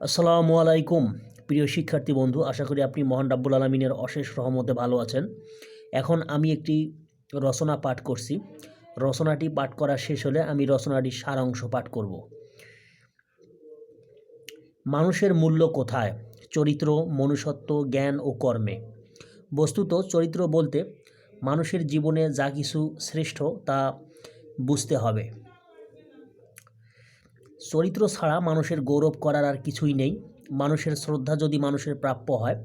আসসালামু আলাইকুম। প্রিয় শিক্ষার্থী বন্ধু, আশা করি আপনি মহান রাব্বুল আলমিনের অশেষ রহমতে ভালো আছেন। এখন আমি একটি রচনা পাঠ করছি। রচনাটি পাঠ করা শেষ হলে আমি রচনাটির সারাংশ পাঠ করব। মানুষের মূল্য কোথায়? চরিত্র, মনুষ্যত্ব, জ্ঞান ও কর্মে। বস্তুত চরিত্র বলতে মানুষের জীবনে যা কিছু শ্রেষ্ঠ তা বুঝতে হবে। চরিত্র ছাড়া মানুষের গৌরব করার আর কিছুই নেই। মানুষের শ্রদ্ধা যদি মানুষের প্রাপ্য হয়,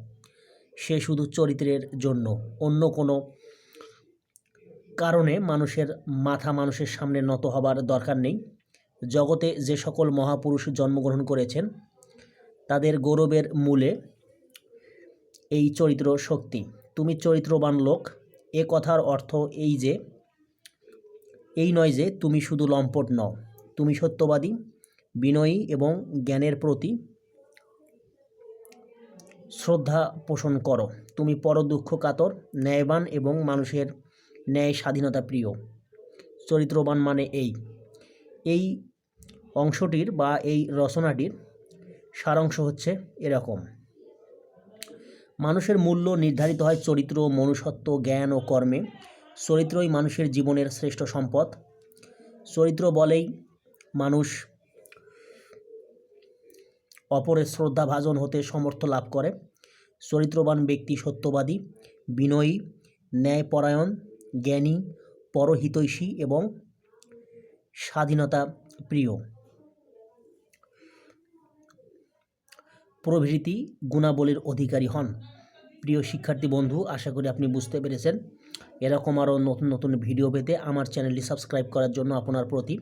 সে শুধু চরিত্রের জন্য, অন্য কোনো কারণে মানুষের মাথা মানুষের সামনে নত হবার দরকার নেই। জগতে যে সকল মহাপুরুষ জন্মগ্রহণ করেছেন, তাদের গৌরবের মূলে এই চরিত্র শক্তি। তুমি চরিত্রবান লোক, এ কথার অর্থ এই যে, এই নয় যে তুমি শুধু লম্পট নও, তুমি সত্যবাদী বিনয়ী এবং জ্ঞানের প্রতি শ্রদ্ধা পোষণ করো। তুমি পর দুঃখ কাতর, ন্যায়বান এবং মানুষের ন্যায় স্বাধীনতা প্রিয়। চরিত্রবান মানে এই। এই অংশটির বা এই রচনাটির সারাংশ হচ্ছে এরকম। মানুষের মূল্য নির্ধারিত হয় চরিত্র, মনুষ্যত্ব, জ্ঞান ও কর্মে। চরিত্রই মানুষের জীবনের শ্রেষ্ঠ সম্পদ। চরিত্র বলেই মানুষ অপরের শ্রদ্ধাভাজন হতে সমর্থ লাভ করে। চরিত্রবান ব্যক্তি সত্যবাদী, বিনয়ী, ন্যায়পরায়ণ, জ্ঞানী, পরহিতৈষী এবং স্বাধীনতা প্রিয় প্রভৃতি গুণাবলীর অধিকারী হন। প্রিয় শিক্ষার্থী বন্ধু, আশা করি আপনি বুঝতে পেরেছেন। এরকম আরও নতুন নতুন ভিডিও পেতে আমার চ্যানেলটি সাবস্ক্রাইব করার জন্য আপনার প্রতি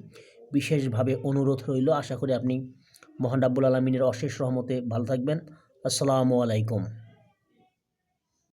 বিশেষভাবে অনুরোধ রইল। আশা করি আপনি মহান রাব্বুল আলমিনের অশেষ রহমতে ভালো থাকবেন। আসসালামু আলাইকুম।